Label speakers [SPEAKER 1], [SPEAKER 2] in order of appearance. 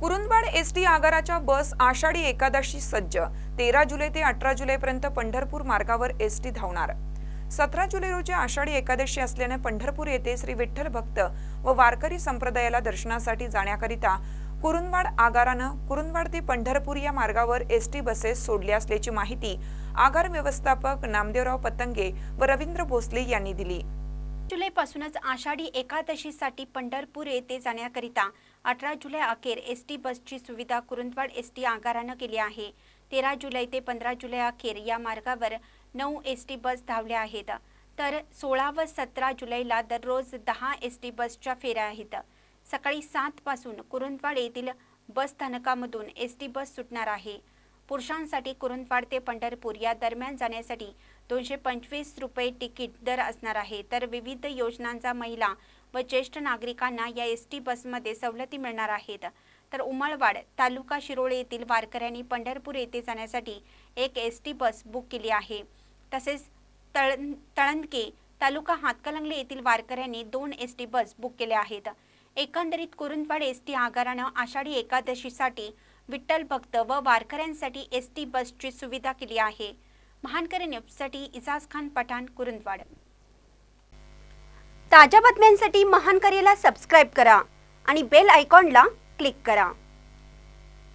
[SPEAKER 1] Kurundwad S T आगाराच्या bus Ashadhi Ekadashi सज्ज. तेरा जुलै ते अठरा जुलैपर्यंत पंढरपूर मार्गावर एस टी धावणार. सतरा जुलै रोजी आषाढी एकादशी असल्याने पंढरपूर येथे श्री विठ्ठल भक्त व वारकरी संप्रदायाला दर्शनासाठी जाण्याकरिता कुरुंदवाड आगारानं कुरुंदवाड ते पंढरपूर या मार्गावर एस टी बसेस सोडल्या असल्याची माहिती आगार व्यवस्थापक नामदेवराव पतंगे व रवींद्र भोसले यांनी दिली.
[SPEAKER 2] जुलैपासूनच आषाढी एकादशीसाठी पंढरपूर येथे जाण्याकरिता अठरा जुलै अखेर एस टी बसची सुविधा कुरुंदवाड एस टी आगारानं केली आहे. तेरा जुलै ते पंधरा जुलै अखेर या मार्गावर नऊ एस टी बस धावल्या आहेत. तर सोळा व सतरा जुलैला दररोज दहा एस टी बसच्या फेऱ्या आहेत. सकाळी सातपासून कुरुंदवाड येथील बस स्थानकामधून एस टी बस सुटणार आहे. पुरुषांसाठी कुरुंदवाड ते पंढरपूर या दरम्यान जाण्यासाठी दोनशे पंचवीस रुपये तिकीट दर असणार आहे. तर विविध योजनांचा महिला व ज्येष्ठ नागरिकांना या एस टी बसमध्ये सवलती मिळणार आहेत. तर उमळवाड तालुका शिरोळे येथील वारकऱ्यांनी पंढरपूर येथे जाण्यासाठी एक एस टी बस बुक केली आहे. तसेच तळ तळंदके तालुका हातकलंगले येथील वारकऱ्यांनी दोन एस टी बस बुक केल्या आहेत. एकंदरीत कुरुंदवाड एस टी आगारानं आषाढी एकादशीसाठी विठ्ठल भक्त व वारकऱ्यांसाठी एस टी बसची सुविधा केली आहे. महानकरी न्यूजसाठी इजाज खान पठाण कुरुंदवाड. ताज्या बातम्यांसाठी महानकरीला सबस्क्राईब करा आणि बेल आयकॉनला क्लिक करा.